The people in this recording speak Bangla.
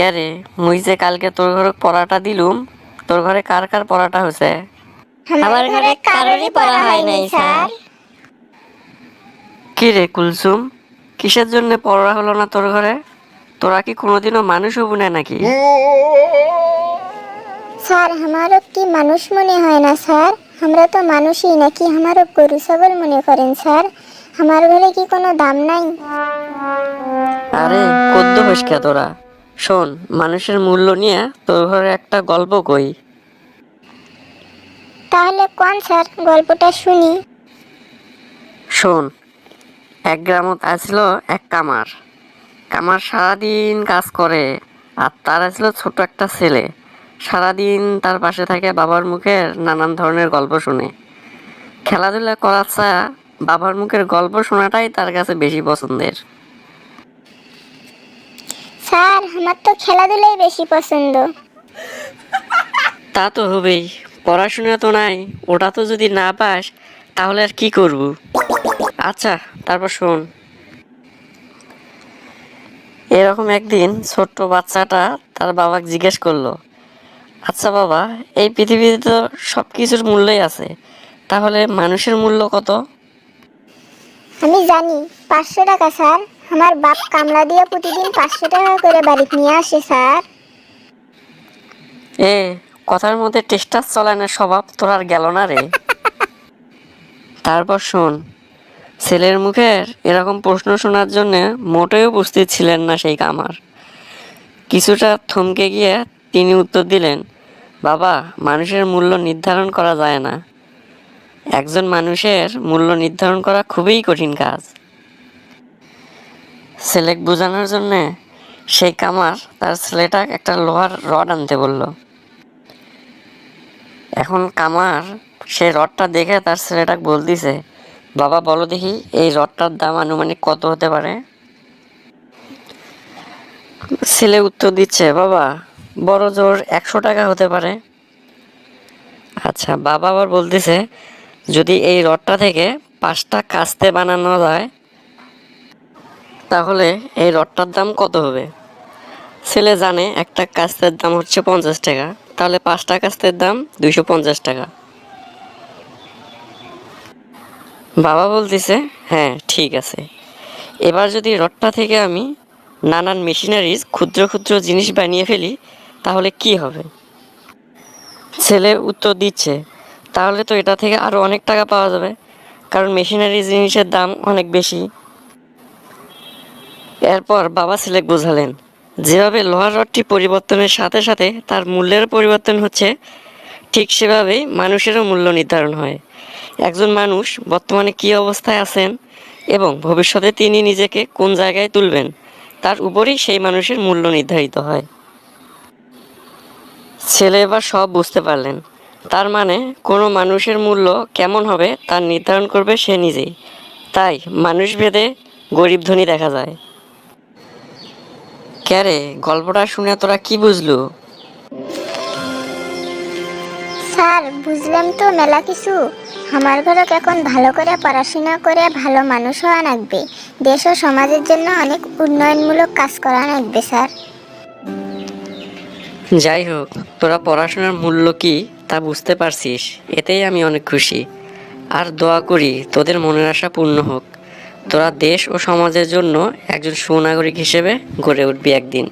কে রে? মুই যে কালকে তোর ঘরে পড়াটা দিলুম তোর ঘরে কার কার পড়াটা হয়েছে আমার ঘরে কারোরই পড়া হয় নাই স্যার। কি রে কুলসুম? কিসের জন্য পড়া হলো না তোর ঘরে? তোরা কি কোনোদিনও মানুষ হবু না নাকি? স্যার আমারও কি মানুষ মনে হয় না স্যার? আমরা তো মানুষই নাকি আমারও গরু ছাগল মনে করেন স্যার। আমার ঘরে কি কোনো দাম নাই? আরে কদ্দ হইসকা তোরা। শোন মানুষের মূল্য নিয়ে তোর ঘরে একটা গল্প কই। তাহলে কোন স্যার গল্পটা শুনি? শোন এক গ্রামত আছিল এক কামার। কামার সারাদিন কাজ করে আর তার আছিল ছোট একটা ছেলে। সারাদিন তার পাশে থাকে বাবার মুখের নানান ধরনের গল্প শুনে। খেলাধুলা করার ছায়া বাবার মুখের গল্প শোনাটাই তার কাছে বেশি পছন্দের। স্যার আমার তো খেলাধুলাই বেশি পছন্দ। তা তো হবেই পড়াশোনা তো নাই ওটা তো যদি না পাস তাহলে আর কি করব? আচ্ছা তারপর শোন। এরকম একদিন ছোট্ট বাচ্চাটা তার বাবাকে জিজ্ঞেস করল আচ্ছা বাবা এই পৃথিবীতে তো সব কিছুর মূল্যই আছে তাহলে মানুষের মূল্য কত? আমি জানি পাঁচশো টাকা স্যার। আমার বাপ কামলা দিয়ে প্রতিদিন পাঁচশো টাকা করে বাড়িতে নিয়ে আসে স্যার। এ কথার মধ্যে টেস্টাস চলে না স্বভাব তোর আর গেল না রে। তারপর শোন ছেলের মুখের এরকম প্রশ্ন শোনার জন্য মোটেও উপস্থিত ছিলেন না সেই কামার। কিছুটা থমকে গিয়ে তিনি উত্তর দিলেন বাবা মানুষের মূল্য নির্ধারণ করা যায় না। একজন মানুষের মূল্য নির্ধারণ করা খুবই কঠিন কাজ। ছেলেক বোঝানোর জন্যে সেই কামার তার ছেলেটা একটা লোহার রড আনতে বলল। এখন কামার সেই রডটা দেখে তার ছেলেটাকে বলতিছে, বাবা, বলো দেখি এই রডটার দাম আনুমানিক কত হতে পারে? ছেলে উত্তর দিচ্ছে, বাবা, বড় জোর একশো টাকা হতে পারে। আচ্ছা বাবা আবার বলতেছে, যদি এই রডটা থেকে পাঁচটা কাস্তে বানানো যায় তাহলে এই রডটার দাম কত হবে? ছেলে জানে একটা কাস্তের দাম হচ্ছে পঞ্চাশ টাকা, তাহলে পাঁচটা কাস্তের দাম দুইশো পঞ্চাশ টাকা। বাবা বলতেছে হ্যাঁ ঠিক আছে। এবার যদি রডটা থেকে আমি নানান মেশিনারিজ, ক্ষুদ্র ক্ষুদ্র জিনিস বানিয়ে ফেলি, তাহলে কি হবে? ছেলে উত্তর দিচ্ছে, তাহলে তো এটা থেকে আরও অনেক টাকা পাওয়া যাবে, কারণ মেশিনারি জিনিসের দাম অনেক বেশি। এরপর বাবা ছেলে বোঝালেন, যেভাবে লোহার রডটি পরিবর্তনের সাথে সাথে তার মূল্যের পরিবর্তন হচ্ছে, ঠিক সেভাবেই মানুষেরও মূল্য নির্ধারণ হয়। একজন মানুষ বর্তমানে কী অবস্থায় আছেন এবং ভবিষ্যতে তিনি নিজেকে কোন জায়গায় তুলবেন, তার উপরেই সেই মানুষের মূল্য নির্ধারিত হয়। ছেলে এবার সব বুঝতে পারলেন। তার মানে কোনো মানুষের মূল্য কেমন হবে তার নির্ধারণ করবে সে নিজেই। তাই মানুষ ভেদে গরিব ধনী দেখা যায়। ক্যারে গল্পটা শুনে তোরা কি বুঝলু? স্যার বুঝলাম তো মেলা কিছু। আমার ঘরে এখন ভালো করে পড়াশোনা করে ভালো মানুষ হওয়া লাগবে দেশ ও সমাজের জন্য অনেক উন্নয়নমূলক কাজ করা লাগবে স্যার। যাই হোক তোরা পড়াশোনার মূল্য কি তা বুঝতে পারছিস এতেই আমি অনেক খুশি। আর দোয়া করি তোদের মনের আশা পূর্ণ হোক। তোরা দেশ ও সমাজের জন্য একজন সুনাগরিক হিসেবে গড়ে উঠবি একদিন।